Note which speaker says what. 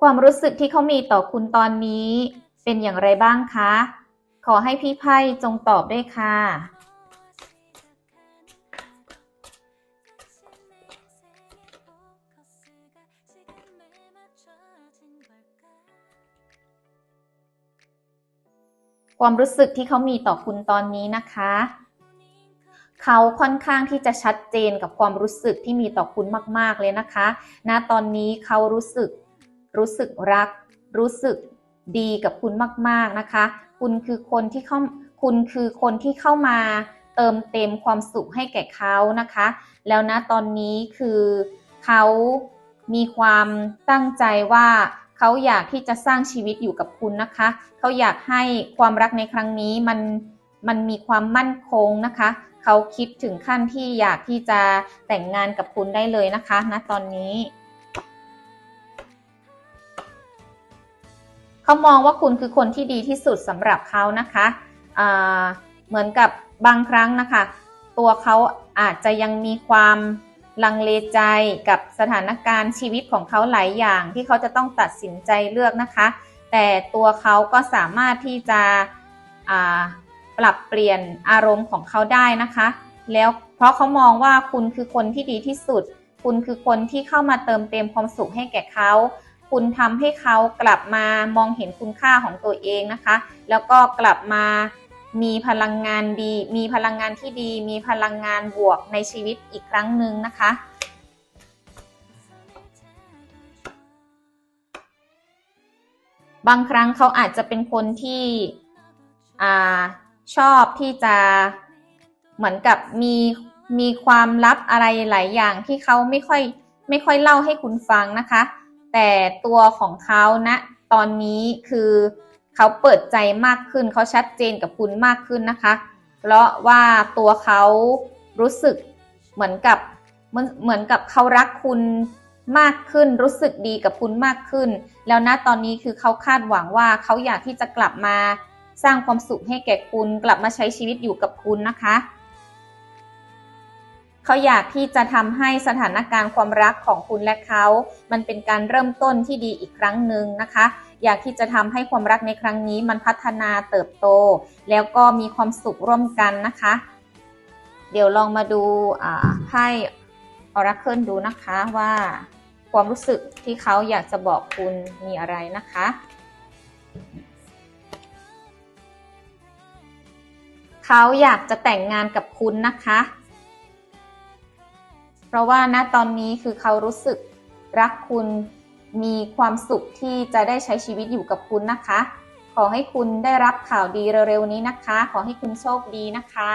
Speaker 1: ความรู้สึกที่เขามีต่อคุณตอนนี้ เป็นอย่างไรบ้างคะ ขอให้พี่ไพ่จงตอบด้วยค่ะ ความรู้สึกที่เขามีต่อคุณตอนนี้นะคะ เขาค่อนข้างที่จะชัดเจนกับความรู้สึกที่มีต่อคุณมาก ๆเลยนะคะ ณ ตอนนี้เขารู้สึก รู้สึกรัก รู้สึกดีกับคุณมาก ๆนะคะ คุณคือคนที่เข้าคุณคือคนที่เข้ามาเติมเต็มความสุขให้แก่เขานะคะ แล้วณตอนนี้คือเขามีความตั้งใจว่าเขาอยากที่จะสร้างชีวิตอยู่กับคุณนะคะ เขาอยากให้ความรักในครั้งนี้มันมันมีความมั่นคงนะคะ เขาคิดถึงขั้นที่อยากที่จะแต่งงานกับคุณได้เลยนะคะณตอนนี้ เขามองว่าคุณคือคนที่ดีที่สุดสำหรับเขานะคะเหมือนกับบางครั้งนะคะ ตัวเขาอาจจะยังมีความลังเลใจกับสถานการณ์ชีวิตของเขาหลายอย่างที่เขาจะต้องตัดสินใจเลือกนะคะ แต่ตัวเขาก็สามารถที่จะปรับเปลี่ยนอารมณ์ของเขาได้นะคะ แล้วเพราะเขามองว่าคุณคือคนที่ดีที่สุด คุณคือคนที่เข้ามาเติมเต็มความสุขให้แก่เขา คุณทำให้เขากลับมามองเห็นคุณค่าของตัวเองนะคะ แล้วก็กลับมามีพลังงานดี มีพลังงานที่ดี มีพลังงานบวกในชีวิตอีกครั้งหนึ่งนะคะ บางครั้งเขาอาจจะเป็นคนที่อชอบที่จะเหมือนกับมีมีความลับอะไรหลายอย่างที่เขาไม่ค่อยไม่ค่อยเล่าให้คุณฟังนะคะ แต่ตัวของเขาณนะตอนนี้คือเขาเปิดใจมากขึ้นเขาชัดเจนกับคุณมากขึ้นนะคะ เพราะว่าตัวเขารู้สึกเหมือนกับเหมือนเหมือนกับเขารักคุณมากขึ้นรู้สึกดีกับคุณมากขึ้น แล้วณตอนนี้คือเขาคาดหวังว่าเขาอยากที่จะกลับมาสร้างความสุขให้แก่คุณ กลับมาใช้ชีวิตอยู่กับคุณนะคะ เขาอยากที่จะทำให้สถานการณ์ความรักของคุณและเขา มันเป็นการเริ่มต้นที่ดีอีกครั้งหนึ่งนะคะ อยากที่จะทำให้ความรักในครั้งนี้มันพัฒนาเติบโต แล้วก็มีความสุขร่วมกันนะคะ เดี๋ยวลองมาดูไพ่ออราเคิลดูนะคะว่าความรู้สึกที่เขาอยากจะบอกคุณมีอะไรนะคะเขาอยากจะแต่งงานกับคุณนะคะ เพราะว่าณตอนนี้คือเขารู้สึกรักคุณมีความสุขที่จะได้ใช้ชีวิตอยู่กับคุณนะคะ ขอให้คุณได้รับข่าวดีเร็วๆนี้นะคะ ขอให้คุณโชคดีนะคะ